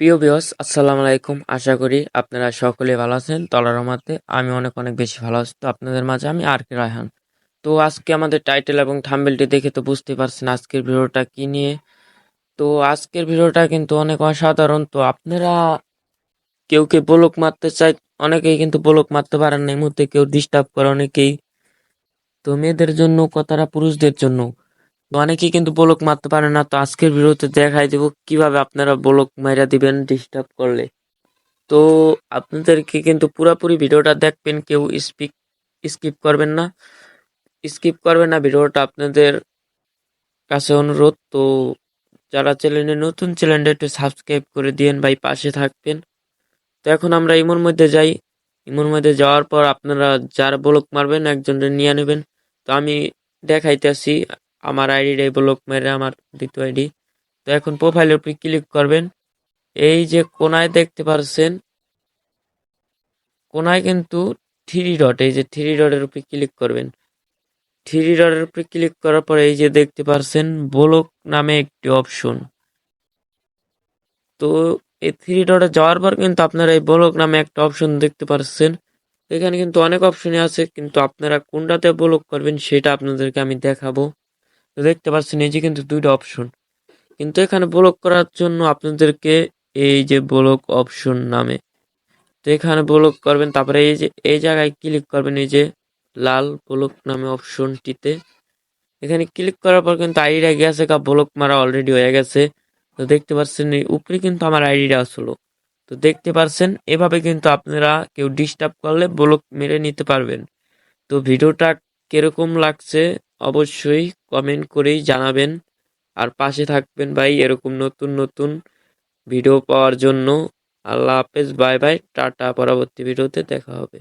প্রিয় বিয়স আসসালামু আলাইকুম। আশা করি আপনারা সকলে ভালো আছেন। তলার রহমতে আমি অনেক অনেক বেশি ভালো আছি। তো আপনাদের মাঝে আমি আর কে রায়হান। তো আজকে আমাদের টাইটেল এবং থাম্বেলটি দেখে তো বুঝতে পারছেন আজকের ভিডিওটা কি নিয়ে। তো আজকের ভিডিওটা কিন্তু অনেক অসাধারণ। তো আপনারা কেউ কেউ ব্লক মারতে চায়? অনেকেই কিন্তু ব্লক মারতে পারেন না। এই মুহূর্তে কেউ ডিস্টার্ব করে অনেকেই। তো মেয়েদের জন্য কথাটা পুরুষদের জন্য। অনেকেই কিন্তু ব্লক মারতে পারে না, তো আজকের ভিডিওতে দেখাই দেবো কীভাবে আপনারা ব্লক মাইরা দিবেন ডিস্টার্ব করলে। তো আপনাদেরকে কিন্তু পুরোপুরি ভিডিওটা দেখবেন, কেউ স্পিক স্কিপ করবেন না। স্কিপ করবেন না, ভিডিওটা আপনাদের কাছে অনুরোধ। তো যারা চ্যানেলে নতুন চ্যানেলটা একটু সাবস্ক্রাইব করে দিয়েন ভাই, পাশে থাকবেন। তো এখন আমরা ইমোর মধ্যে যাই। ইমোর মধ্যে যাওয়ার পর আপনারা যার ব্লক মারবেন, একজনের নিয়ে নেবেন। তো আমি দেখাইতেছি আমার আইডিটাই ব্লক মেরে আমার দ্বিতীয় আইডি। তো এখন প্রোফাইলের উপরে ক্লিক করবেন। এই যে কোনায় দেখতে পারছেন, কোনায় কিন্তু থ্রি ডট এই যে থ্রি ডটের উপরে ক্লিক করবেন। থ্রি ডটের উপরে ক্লিক করার পর এই যে দেখতে পারছেন ব্লক নামে একটি অপশন তো এই থ্রি ডটে যাওয়ার পর কিন্তু আপনারা এই ব্লক নামে একটা অপশন দেখতে পাচ্ছেন এখানে কিন্তু অনেক অপশনই আছে, কিন্তু আপনারা কোনটাতে ব্লক করবেন সেটা আপনাদেরকে আমি দেখাবো। তো দেখতে পাচ্ছেন এই যে কিন্তু দুইটা অপশন কিন্তু এখানে ব্লক করার জন্য আপনাদেরকে এই যে ব্লক অপশন নামে, তো এখানে ব্লক করবেন, তারপরে এই যে, এই জায়গায় ক্লিক করবেন এই যে লাল ব্লক নামে অপশনটিতে এখানে ক্লিক করার পর কিন্তু আইডিটা গেছে কা ব্লক মারা অলরেডি হয়ে গেছে। তো দেখতে পাচ্ছেন এই উপরে কিন্তু আমার আইডিটা আসলো। তো দেখতে পাচ্ছেন, এভাবে কিন্তু আপনারা কেউ ডিস্টার্ব করলে ব্লক মেরে নিতে পারবেন। তো ভিডিওটা কীরকম লাগছে অবশ্যই কমেন্ট করেই জানাবেন। আর পাশে থাকবেন ভাই এরকম নতুন নতুন ভিডিও পাওয়ার জন্য। আল্লাহ হাফেজ বাই বাই টাটা, পরবর্তী ভিডিওতে দেখা হবে।